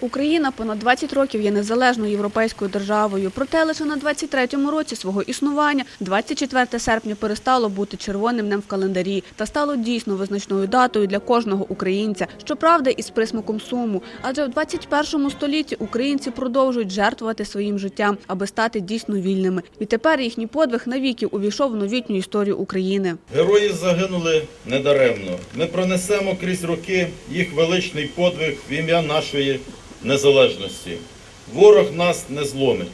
Україна понад 20 років є незалежною європейською державою. Проте лише на 23-му році свого існування 24 серпня перестало бути червоним днем в календарі та стало дійсно визначною датою для кожного українця. Щоправда, із присмаком суму. Адже в 21 столітті українці продовжують жертвувати своїм життям, аби стати дійсно вільними. Відтепер їхній подвиг навіки увійшов в новітню історію України. Герої загинули недаремно. Ми пронесемо крізь роки їх величний подвиг в ім'я нашої незалежності. Ворог нас не зломить.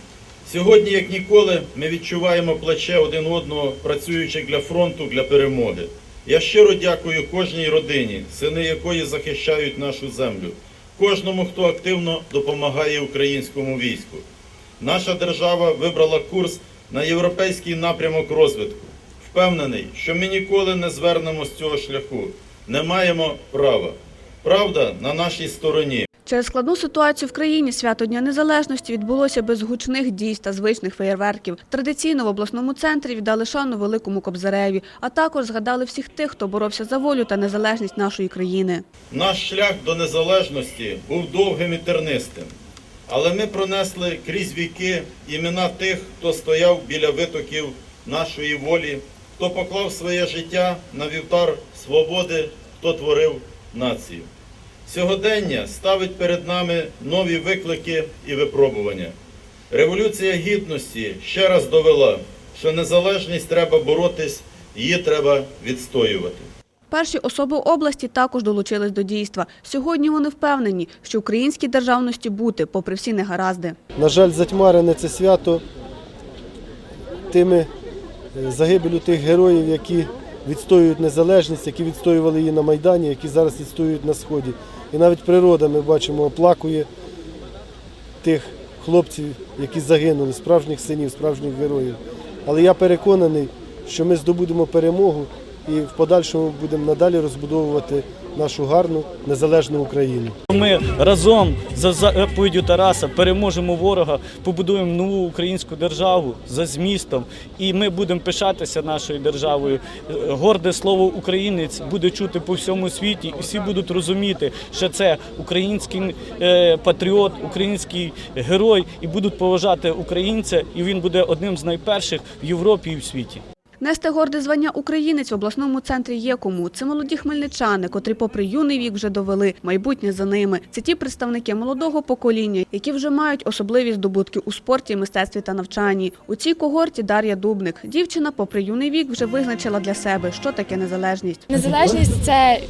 Сьогодні, як ніколи, ми відчуваємо плече один одного, працюючи для фронту, для перемоги. Я щиро дякую кожній родині, сини якої захищають нашу землю, кожному, хто активно допомагає українському війську. Наша держава вибрала курс на європейський напрямок розвитку. Впевнений, що ми ніколи не звернемо з цього шляху. Не маємо права. Правда на нашій стороні. Через складну ситуацію в країні свято Дня Незалежності відбулося без гучних дій та звичних феєрверків. Традиційно в обласному центрі віддали шану великому Кобзареві, а також згадали всіх тих, хто боровся за волю та незалежність нашої країни. Наш шлях до незалежності був довгим і тернистим. Але ми пронесли крізь віки імена тих, хто стояв біля витоків нашої волі, хто поклав своє життя на вівтар свободи, хто творив націю. Сьогодення ставить перед нами нові виклики і випробування. Революція гідності ще раз довела, що незалежність треба боротись, її треба відстоювати. Перші особи області також долучились до дійства. Сьогодні вони впевнені, що українській державності бути, попри всі негаразди. На жаль, затьмарене це свято тими е, загибелю тих героїв, які відстоюють незалежність, які відстоювали її на Майдані, які зараз відстоюють на Сході. І навіть природа, ми бачимо, оплакує тих хлопців, які загинули, справжніх синів, справжніх героїв. Але я переконаний, що ми здобудемо перемогу і в подальшому будемо надалі розбудовувати нашу гарну незалежну Україну. Ми разом за заповіддю Тараса переможемо ворога, побудуємо нову українську державу за змістом, і ми будемо пишатися нашою державою. Горде слово українець буде чути по всьому світі, і всі будуть розуміти, що це український е, патріот, український герой, і будуть поважати українця, і він буде одним з найперших в Європі і в світі. Нести горде звання українець в обласному центрі є кому. Це молоді хмельничани, котрі, попри юний вік, вже довели майбутнє за ними. Це ті представники молодого покоління, які вже мають особливі здобутки у спорті, мистецтві та навчанні. У цій когорті Дар'я Дубник. Дівчина, попри юний вік, вже визначила для себе, що таке незалежність. Незалежність це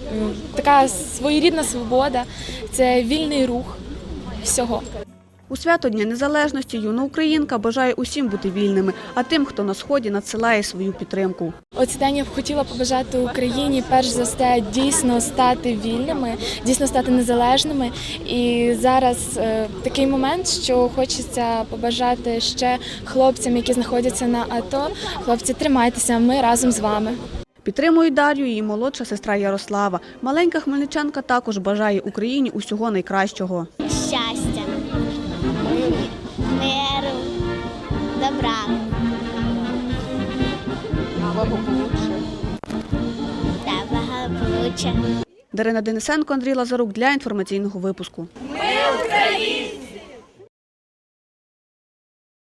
така своєрідна свобода, це вільний рух всього. У свято Дня Незалежності юна українка бажає усім бути вільними, а тим, хто на сході надсилає свою підтримку. Оцей день я б хотіла побажати Україні перш за все дійсно стати вільними, дійсно стати незалежними. І зараз е, такий момент, що хочеться побажати ще хлопцям, які знаходяться на АТО. Хлопці, тримайтеся, ми разом з вами. Підтримують Дар'ю її молодша сестра Ярослава. Маленька хмельничанка також бажає Україні усього найкращого. Добра. Та благополуччя. Дарина Денисенко, Андрій Лазарук для інформаційного випуску. Ми Україна!